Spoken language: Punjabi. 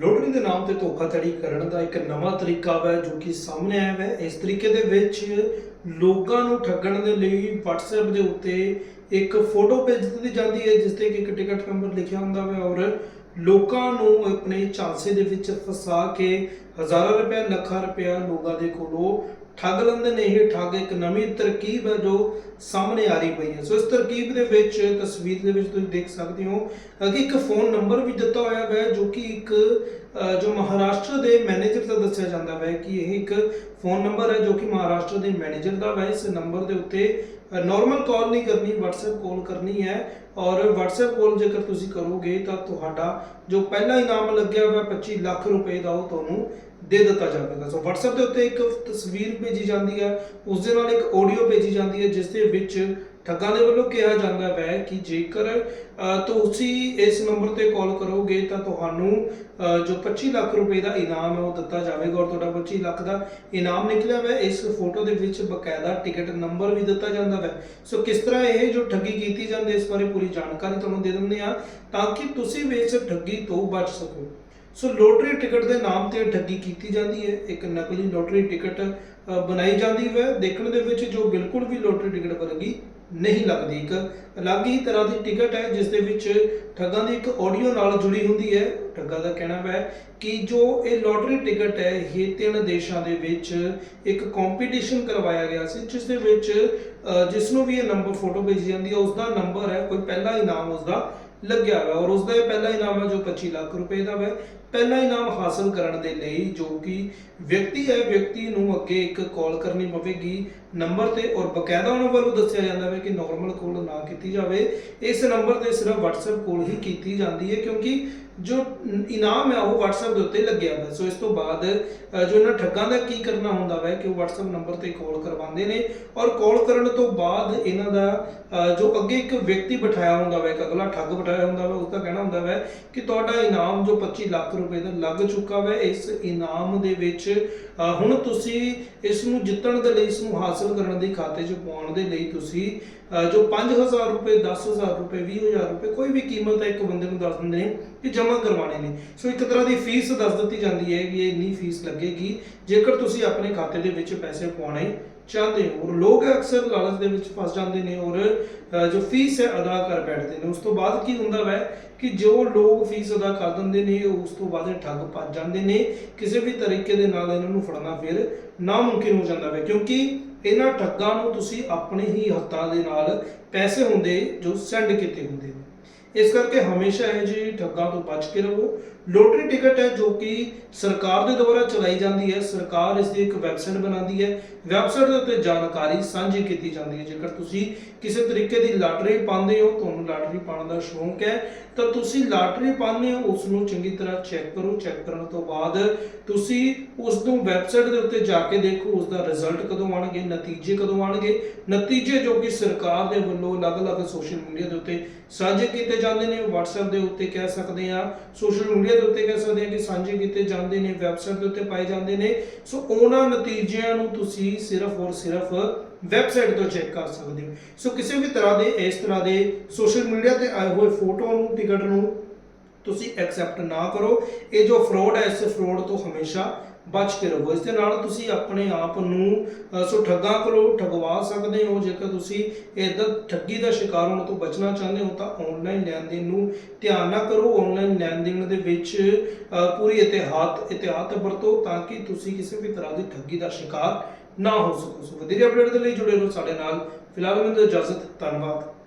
ਲੋਟਰੀ ਦੇ ਨਾਮ ਤੇ ਧੋਖਾਧੜੀ ਕਰਨ ਦਾ ਇੱਕ ਨਵਾਂ ਤਰੀਕਾ ਹੈ ਜੋ ਕਿ ਸਾਹਮਣੇ ਆਇਆ ਹੈ ਇਸ ਤਰੀਕੇ ਦੇ ਵਿੱਚ ਲੋਕਾਂ ਨੂੰ ਠੱਗਣ ਦੇ ਲਈ WhatsApp ਦੇ ਉੱਤੇ ਇੱਕ ਫੋਟੋ ਭੇਜ ਦਿੱਤੀ ਜਾਂਦੀ ਹੈ, ਜਿਸ ਤੇ ਕਿ ਇੱਕ ਟਿਕਟ ਨੰਬਰ ਲਿਖਿਆ ਹੁੰਦਾ ਹੈ ਔਰ ਲੋਕਾਂ ਨੂੰ ਆਪਣੇ ਝਾਂਸੇ ਦੇ ਵਿੱਚ ਫਸਾ ਕੇ ਹਜ਼ਾਰਾਂ ਰੁਪਏ ਲੱਖਾਂ ਰੁਪਏ ਲੋਕਾਂ ਦੇ ਕੋਲੋਂ ਠੱਗ ਲੈਂਦੇ ਨੇ ਇਹ ਠੱਗ ਇੱਕ ਨਵੀਂ ਤਰਕੀਬ ਹੈ ਜੋ ਸਾਹਮਣੇ ਆ ਰਹੀ ਪਈ ਹੈ। ਸੋ ਇਸ ਤਰਕੀਬ ਦੇ ਵਿੱਚ ਤਸਵੀਰ ਦੇ ਵਿੱਚ ਤੁਸੀਂ ਦੇਖ ਸਕਦੇ ਹੋ ਅ, ਕਿ ਇੱਕ ਫੋਨ ਨੰਬਰ ਵੀ ਦਿੱਤਾ ਹੋਇਆ ਹੈ ਜੋ ਕਿ ਇੱਕ ਜੋ ਮਹਾਰਾਸ਼ਟਰ ਦੇ ਮੈਨੇਜਰ ਦਾ ਦੱਸਿਆ ਜਾਂਦਾ ਹੈ ਕਿ ਇਹ ਇੱਕ ਫੋਨ ਨੰਬਰ ਹੈ ਜੋ ਕਿ ਮਹਾਰਾਸ਼ਟਰ ਦੇ ਮੈਨੇਜਰ ਦਾ ਹੈ ਇਸ ਨੰਬਰ ਦੇ ਉੱਤੇ ਨਾਰਮਲ ਕਾਲ ਨਹੀਂ ਕਰਨੀ, WhatsApp ਕਾਲ ਕਰਨੀ ਹੈ। ਔਰ WhatsApp ਕਾਲ ਜੇਕਰ ਤੁਸੀਂ ਕਰੋਗੇ ਤਾਂ ਤੁਹਾਡਾ ਜੋ ਪਹਿਲਾ ਇਨਾਮ ਲੱਗਿਆ ਹੋਇਆ 25 ਲੱਖ ਰੁਪਏ ਦਾ ਉਹ ਤੁਹਾਨੂੰ ਦੇ ਦਿੱਤਾ ਜਾਵੇਗਾ। ਸੋ WhatsApp ਦੇ ਉੱਤੇ ਇੱਕ ਤਸਵੀਰ ਭੇਜੀ ਜਾਂਦੀ ਹੈ। ਉਸ ਦੇ ਨਾਲ ਇੱਕ ਆਡੀਓ ਭੇਜੀ ਜਾਂਦੀ ਹੈ, ਜਿਸ ਦੇ ਵਿੱਚ ਠੱਗਾਂ ਦੇ ਵੱਲੋਂ ਕਿਹਾ ਜਾਂਦਾ ਹੈ ਕਿ ਜੇਕਰ ਤੁਸੀਂ ਇਸ ਨੰਬਰ ਤੇ ਕਾਲ ਕਰੋਗੇ ਤਾਂ ਤੁਹਾਨੂੰ ਜੋ 25 ਲੱਖ ਰੁਪਏ ਦਾ ਇਨਾਮ ਹੈ ਉਹ ਦਿੱਤਾ ਜਾਵੇਗਾ ਔਰ ਤੁਹਾਡਾ 25 ਲੱਖ ਦਾ ਇਨਾਮ ਨਿਕਲਿਆ ਹੈ। ਇਸ ਫੋਟੋ ਦੇ ਵਿੱਚ ਬਕਾਇਦਾ ਟਿਕਟ ਨੰਬਰ ਵੀ ਦਿੱਤਾ ਜਾਂਦਾ ਹੈ ਸੋ ਕਿਸ ਤਰ੍ਹਾਂ ਇਹ ਜੋ ਠੱਗੀ ਕੀਤੀ ਜਾਂਦੀ ਇਸ ਬਾਰੇ ਪੂਰੀ ਜਾਣਕਾਰੀ ਤੁਹਾਨੂੰ ਦੇ ਦਿੰਦੇ ਆ ਤਾਂ ਕਿ ਤੁਸੀਂ ਵੀ ਇਸ ਠੱਗੀ ਤੋਂ ਬਚ ਸਕੋ ਸੋ ਲੋਟਰੀ ਟਿਕਟ ਦੇ ਨਾਮ ਤੇ ਠੱਗੀ ਕੀਤੀ ਜਾਂਦੀ ਹੈ, ਇੱਕ ਨਕਲੀ ਲੋਟਰੀ ਟਿਕਟ ਬਣਾਈ ਜਾਂਦੀ ਹੈ ਦੇਖਣ ਦੇ ਵਿੱਚ ਜੋ ਬਿਲਕੁਲ ਵੀ ਲੋਟਰੀ ਟਿਕਟ ਵਰਗੀ ਨਹੀਂ ਲੱਗਦੀ। ਇੱਕ ਅਲੱਗ ਹੀ ਤਰ੍ਹਾਂ ਦੀ ਟਿਕਟ ਹੈ ਜਿਸ ਦੇ ਵਿੱਚ ਠੱਗਾਂ ਦੀ ਇੱਕ ਆਡੀਓ ਨਾਲ ਜੁੜੀ ਹੁੰਦੀ ਹੈ। ਠੱਗਾਂ ਦਾ ਕਹਿਣਾ ਹੈ ਕਿ ਜੋ ਇਹ ਲੋਟਰੀ ਟਿਕਟ ਹੈ ਇਹ ਤਿੰਨ ਦੇਸ਼ਾਂ ਦੇ ਵਿੱਚ ਇੱਕ ਕੰਪੀਟੀਸ਼ਨ ਕਰਵਾਇਆ ਗਿਆ ਸੀ ਜਿਸ ਦੇ ਵਿੱਚ ਅ, ਜਿਸ ਨੂੰ ਵੀ ਇਹ ਨੰਬਰ ਫੋਟੋ ਭੇਜੀ ਜਾਂਦੀ ਹੈ ਉਸ ਦਾ ਨੰਬਰ ਹੈ ਕੋਈ ਪਹਿਲਾ ਇਨਾਮ ਉਸ ਦਾ ਲੱਗਿਆ ਹੋਇਆ ਔਰ ਉਸ ਦਾ ਇਹ ਪਹਿਲਾ ਇਨਾਮ ਹੈ ਜੋ 25 ਲੱਖ ਰੁਪਏ ਦਾ ਹੈ ਪਹਿਲਾ ਇਨਾਮ ਹਾਸਲ ਕਰਨ ਦੇ ਲਈ ਜੋ ਕਿ ਵਿਅਕਤੀ ਹੈ, ਵਿਅਕਤੀ ਨੂੰ ਅੱਗੇ ਇੱਕ ਕਾਲ ਕਰਨੀ ਪਵੇਗੀ। ਨੰਬਰ ਤੇ ਔਰ ਬਕਾਇਦਾ ਉਹਨਾਂ ਵੱਲੋਂ ਦੱਸਿਆ ਜਾਂਦਾ ਹੈ ਕਿ ਨਾਰਮਲ ਕਾਲ ਨਾ ਕੀਤੀ ਜਾਵੇ। ਇਸ ਨੰਬਰ ਤੇ ਸਿਰਫ WhatsApp ਕਾਲ ਹੀ ਕੀਤੀ ਜਾਂਦੀ ਹੈ ਕਿਉਂਕਿ ਜੋ ਇਨਾਮ ਹੈ ਉਹ WhatsApp ਦੇ ਉੱਤੇ ਲੱਗਿਆ ਹੋਇਆ। ਸੋ ਇਸ ਤੋਂ ਬਾਅਦ ਜੋ ਇਹਨਾਂ ਠੱਗਾਂ ਦਾ ਕੀ ਕਰਨਾ ਹੁੰਦਾ ਹੈ ਕਿ ਉਹ WhatsApp ਨੰਬਰ ਤੇ ਕਾਲ ਕਰਵਾਉਂਦੇ ਨੇ ਔਰ ਕਾਲ ਕਰਨ ਤੋਂ ਬਾਅਦ ਇਹਨਾਂ ਦਾ ਜੋ ਅੱਗੇ ਇੱਕ ਵਿਅਕਤੀ ਬਿਠਾਇਆ ਹੁੰਦਾ ਹੈ ਇੱਕ ਅਗਲਾ ਠੱਗ ਬਿਠਾਇਆ ਹੁੰਦਾ ਹੈ ਉਸ ਦਾ ਕਹਿਣਾ ਹੁੰਦਾ ਹੈ ਕਿ ਤੁਹਾਡਾ ਇਨਾਮ ਜੋ 25 ਲੱਖ ਰੁਪਏ ਦਾ ਲੱਗ ਚੁੱਕਾ ਹੈ ਇਸ ਇਨਾਮ ਦੇ ਵਿੱਚ। ਹੁਣ ਤੁਸੀਂ ਇਸ ਨੂੰ ਜਿੱਤਣ ਦੇ ਲਈ, ਇਸ ਨੂੰ ਹਾਸਲ ਕਰਨ ਦੇ ਖਾਤੇ 'ਚ ਪਾਉਣ ਦੇ ਲਈ ਤੁਸੀਂ ਜੋ 5000 ਰੁਪਏ 10000 ਰੁਪਏ 20000 ਰੁਪਏ, ਕੋਈ ਵੀ ਕੀਮਤ ਹੈ, ਇੱਕ ਬੰਦੇ ਨੂੰ ਦੱਸ ਦਿੰਦੇ ਨੇ ਕਿ ਜਮ੍ਹਾਂ ਕਰਵਾਉਣੇ ਨੇ। ਸੋ ਇੱਕ ਤਰ੍ਹਾਂ ਦੀ ਫੀਸ ਦੱਸ ਦਿੱਤੀ ਜਾਂਦੀ ਹੈ ਕਿ ਇਹ ਇੰਨੀ ਫੀਸ ਲੱਗੇਗੀ, ਜੇਕਰ ਤੁਸੀਂ ਆਪਣੇ ਖਾਤੇ ਦੇ ਵਿੱਚ ਪੈਸੇ ਪਾਉਣੇ ਚਾਹੁੰਦੇ ਹੋ। ਔਰ ਲੋਕ ਅਕਸਰ ਲਾਲਚ ਦੇ ਵਿੱਚ ਫਸ ਜਾਂਦੇ ਨੇ ਔਰ ਜੋ ਫੀਸ ਹੈ, ਅਦਾ ਕਰ ਬੈਠਦੇ ਨੇ। ਉਸ ਤੋਂ ਬਾਅਦ ਕੀ ਹੁੰਦਾ ਹੈ ਕਿ ਜੋ ਲੋਕ ਫੀਸ ਅਦਾ ਕਰ ਦਿੰਦੇ ਨੇ, ਉਸ ਤੋਂ ਬਾਅਦ ਠੱਗ ਭੱਜ ਜਾਂਦੇ ਨੇ, ਕਿਸੇ ਵੀ ਤਰੀਕੇ ਦੇ ਨਾਲ ਇਹਨਾਂ ਨੂੰ ਫੜਨਾ ਫਿਰ ਨਾਮੁਮਕਿਨ ਹੋ ਜਾਂਦਾ ਹੈ ਕਿਉਂਕਿ ਇਹਨਾਂ ਠੱਗਾਂ ਨੂੰ ਤੁਸੀਂ ਆਪਣੇ ਹੀ ਹੱਥਾਂ ਦੇ ਨਾਲ ਪੈਸੇ ਹੁੰਦੇ ਜੋ ਸੈਂਡ ਕੀਤੇ ਹੁੰਦੇ ਨੇ। ਇਸ ਕਰਕੇ ਹਮੇਸ਼ਾ ਇਹ ਜੀ ਠੱਗਾਂ ਤੋਂ ਬਚ ਕੇ ਰਹੋ। ਲੋਟਰੀ ਟਿਕਟ ਹੈ ਜੋ ਕਿ ਸਰਕਾਰ ਦੇ ਦੁਆਰਾ ਚਲਾਈ ਜਾਂਦੀ ਹੈ। ਸਰਕਾਰ ਇਸ ਦੀ ਇੱਕ ਵੈਬਸਾਈਟ ਬਣਾਉਂਦੀ ਹੈ। ਵੈਬਸਾਈਟ ਦੇ ਉੱਤੇ ਜਾਣਕਾਰੀ ਸਾਂਝੀ ਕੀਤੀ ਜਾਂਦੀ ਹੈ। ਜੇਕਰ ਤੁਸੀਂ ਕਿਸੇ ਤਰੀਕੇ ਦੀ ਲਾਟਰੀ ਪਾਉਂਦੇ ਹੋ, ਤੁਹਾਨੂੰ ਲਾਟਰੀ ਪਾਉਣ ਦਾ ਸ਼ੌਂਕ ਹੈ, ਤਾਂ ਤੁਸੀਂ ਲਾਟਰੀ ਪਾਉਂਦੇ ਹੋ, ਉਸ ਨੂੰ ਚੰਗੀ ਤਰ੍ਹਾਂ ਚੈੱਕ ਕਰੋ। ਚੈੱਕ ਕਰਨ ਤੋਂ ਬਾਅਦ ਤੁਸੀਂ ਉਸ ਨੂੰ ਵੈਬਸਾਈਟ ਦੇ ਉੱਤੇ ਜਾ ਕੇ ਦੇਖੋ, ਉਸ ਦਾ ਰਿਜ਼ਲਟ ਕਦੋਂ ਆਣਗੇ ਨਤੀਜੇ ਕਦੋਂ ਆਣਗੇ ਨਤੀਜੇ ਜੋ ਕਿ ਸਰਕਾਰ ਦੇ ਵੱਲੋਂ ਅਲੱਗ-ਅਲੱਗ ਸੋਸ਼ਲ ਮੀਡੀਆ ਦੇ ਉੱਤੇ ਸਾਂਝੇ ਕੀਤੇ ਜਾਂਦੇ ਨੇ। WhatsApp ਦੇ ਉੱਤੇ ਕਹਿ ਸਕਦੇ ਆ ਸੋਸ਼ਲ ਮੀਡੀਆ ਦੇ ਉੱਤੇ ਕਹਿ ਸਕਦੇ ਹਾਂ ਕਿ ਸਾਂਝੇ ਕੀਤੇ ਜਾਂਦੇ ਨੇ ਵੈਬਸਾਈਟ ਦੇ ਉੱਤੇ ਪਾਏ ਜਾਂਦੇ ਨੇ। ਸੋ ਉਹਨਾਂ ਨਤੀਜਿਆਂ ਨੂੰ ਤੁਸੀਂ ਸਿਰਫ ਔਰ ਸਿਰਫ ਵੈਬਸਾਈਟ ਤੋਂ ਚੈੱਕ ਕਰ ਸਕਦੇ ਹੋ। ਸੋ ਕਿਸੇ ਵੀ ਤਰ੍ਹਾਂ ਦੇ, ਇਸ ਤਰ੍ਹਾਂ ਦੇ ਸੋਸ਼ਲ ਮੀਡੀਆ ਤੇ ਆਏ ਹੋਏ ਫੋਟੋ ਨੂੰ ਟਿਕਟ ਨੂੰ ਤੁਸੀਂ ਐਕਸੈਪਟ ਨਾ ਕਰੋ। ਇਹ ਜੋ ਫਰੋਡ ਹੈ ਇਸ ਫਰੋਡ ਤੋਂ ਹਮੇਸ਼ਾ ਬਚ ਕੇ ਰਹੋ। ਇਸ ਦੇ ਨਾਲ ਤੁਸੀਂ ਆਪਣੇ ਆਪ ਨੂੰ ਅ, ਸੋ ਠੱਗਾਂ ਕੋਲੋਂ ਠਗਵਾ ਸਕਦੇ ਹੋ। ਜੇਕਰ ਤੁਸੀਂ ਇਦਾਂ ਠੱਗੀ ਦਾ ਸ਼ਿਕਾਰ ਹੋਣ ਤੋਂ ਬਚਣਾ ਚਾਹੁੰਦੇ ਹੋ ਤਾਂ ਆਨਲਾਈਨ ਲੈਣ ਦੇਣ ਨੂੰ ਧਿਆਨ ਨਾ ਕਰੋ। ਆਨਲਾਈਨ ਲੈਣ ਦੇਣ ਦੇ ਵਿੱਚ ਪੂਰੀ ਇਤਿਹਾਤ ਇਤਿਹਾਤ ਵਰਤੋ ਤਾਂ ਕਿ ਤੁਸੀਂ ਕਿਸੇ ਵੀ ਤਰ੍ਹਾਂ ਦੀ ਠੱਗੀ ਦਾ ਸ਼ਿਕਾਰ ਨਾ ਹੋ ਸਕੋ। ਸੋ ਵਧੇਰੇ ਅਪਡੇਟ ਦੇ ਲਈ ਜੁੜੇ ਰਹੋ ਸਾਡੇ ਨਾਲ। ਫਿਲਹਾਲ ਮੈਨੂੰ ਇਜਾਜ਼ਤ ਧੰਨਵਾਦ।